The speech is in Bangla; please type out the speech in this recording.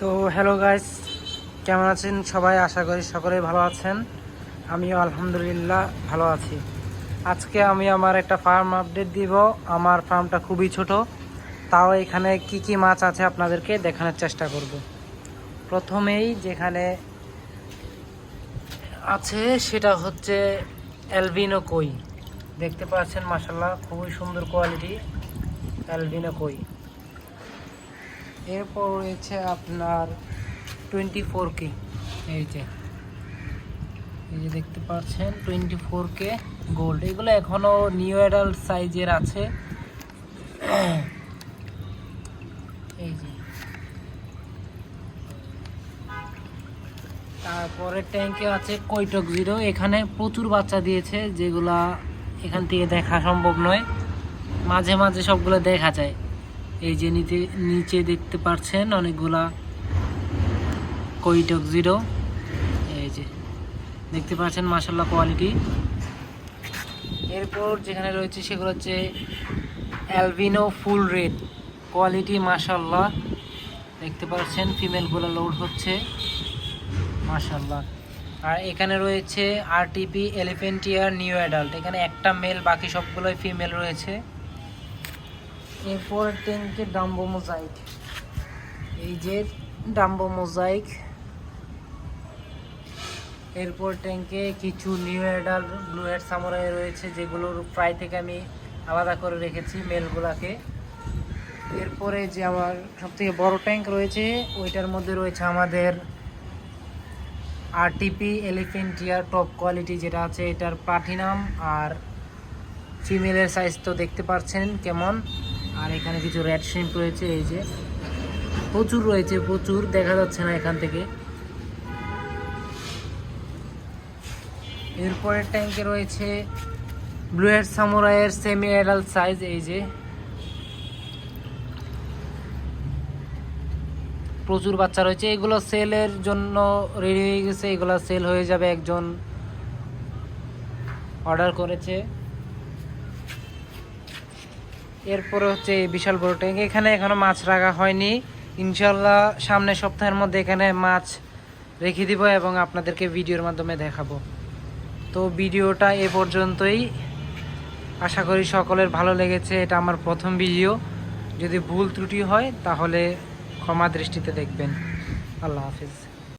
তো হ্যালো গাইস কেমন আছেন সবাই? আশা করি সকলেই ভালো আছেন। আমিও আলহামদুলিল্লাহ ভালো আছি। আজকে আমি আমার একটা ফার্ম আপডেট দিব। আমার ফার্মটা খুবই ছোট। তাও এখানে কি কি মাছ আছে আপনাদেরকে দেখানোর চেষ্টা করব। প্রথমেই যেখানে আছে সেটা হচ্ছে অ্যালবিনো কই দেখতে পাচ্ছেন মাসাল্লাহ খুবই সুন্দর কোয়ালিটি অ্যালবিনো কই এরপর রয়েছে আপনার টোয়েন্টি ফোর কে এই যে। এই যে দেখতে পাচ্ছেন টোয়েন্টি ফোর কে গোল্ড এগুলো এখনও নিউ অ্যাডাল্ট সাইজের আছে। এই যে। তারপরে ট্যাঙ্কে আছে কৈটক জিরো এখানে প্রচুর বাচ্চা দিয়েছে, যেগুলা এখান থেকে দেখা সম্ভব নয়। মাঝে মাঝে সবগুলো দেখা যায়। এই যে নিচে নিচে দেখতে পাচ্ছেন অনেকগুলা কৈটক জিরো। এই যে, দেখতে পাচ্ছেন মাসাল্লাহ কোয়ালিটি এরপর যেখানে রয়েছে সেগুলো হচ্ছে অ্যালবিনো ফুল রেড কোয়ালিটি মাসাল্লাহ দেখতে পাচ্ছেন ফিমেলগুলো লোড হচ্ছে মাসাল্লাহ আর এখানে রয়েছে আরটিপি এলিফেন্টিয়ার নিউ অ্যাডাল্ট এখানে একটা মেল বাকি সবগুলোই ফিমেল রয়েছে। এরপর ট্যাঙ্কে ডাম্বো মোজাইক এই যে ডাম্বো মোজাইক এরপর ট্যাঙ্কে কিছু new adult blue head samurai রয়েছে যেগুলোর প্রায় থেকে আমি আলাদা করে রেখেছি মেলগুলাকে। এরপরে যে আমার সবথেকে বড় ট্যাঙ্ক রয়েছে, ওইটার মধ্যে রয়েছে আমাদের আরটিপি এলিফেন্টিয়ার টপ কোয়ালিটি যেটা আছে এটার প্লাটিনাম আর ফিমেলের সাইজ তো দেখতে পাচ্ছেন কেমন। আর এখানে কিছু রেড শ্রিম্প রয়েছে, এই যে। প্রচুর রয়েছে, প্রচুর, দেখা যাচ্ছে না এখান থেকে। এরপরের ট্যাঙ্কে রয়েছে ব্লু হেড সামুরাইয়ের সেমি অ্যাডাল্ট সাইজ এই যে। প্রচুর বাচ্চা রয়েছে। এগুলো সেলের জন্য রেডি হয়ে গেছে। এগুলো সেল হয়ে যাবে একজন অর্ডার করেছে। এরপরে হচ্ছে এই বিশাল বড় ট্যাঙ্ক। এখানে এখনও মাছ রাখা হয়নি। ইনশাল্লাহ সামনের সপ্তাহের মধ্যে এখানে মাছ রেখে দিব এবং আপনাদেরকে ভিডিওর মাধ্যমে দেখাবো। তো ভিডিওটা এ পর্যন্তই। আশা করি সকলের ভালো লেগেছে। এটা আমার প্রথম ভিডিও। যদি ভুল ত্রুটি হয়, তাহলে ক্ষমা দৃষ্টিতে দেখবেন। আল্লাহ হাফিজ।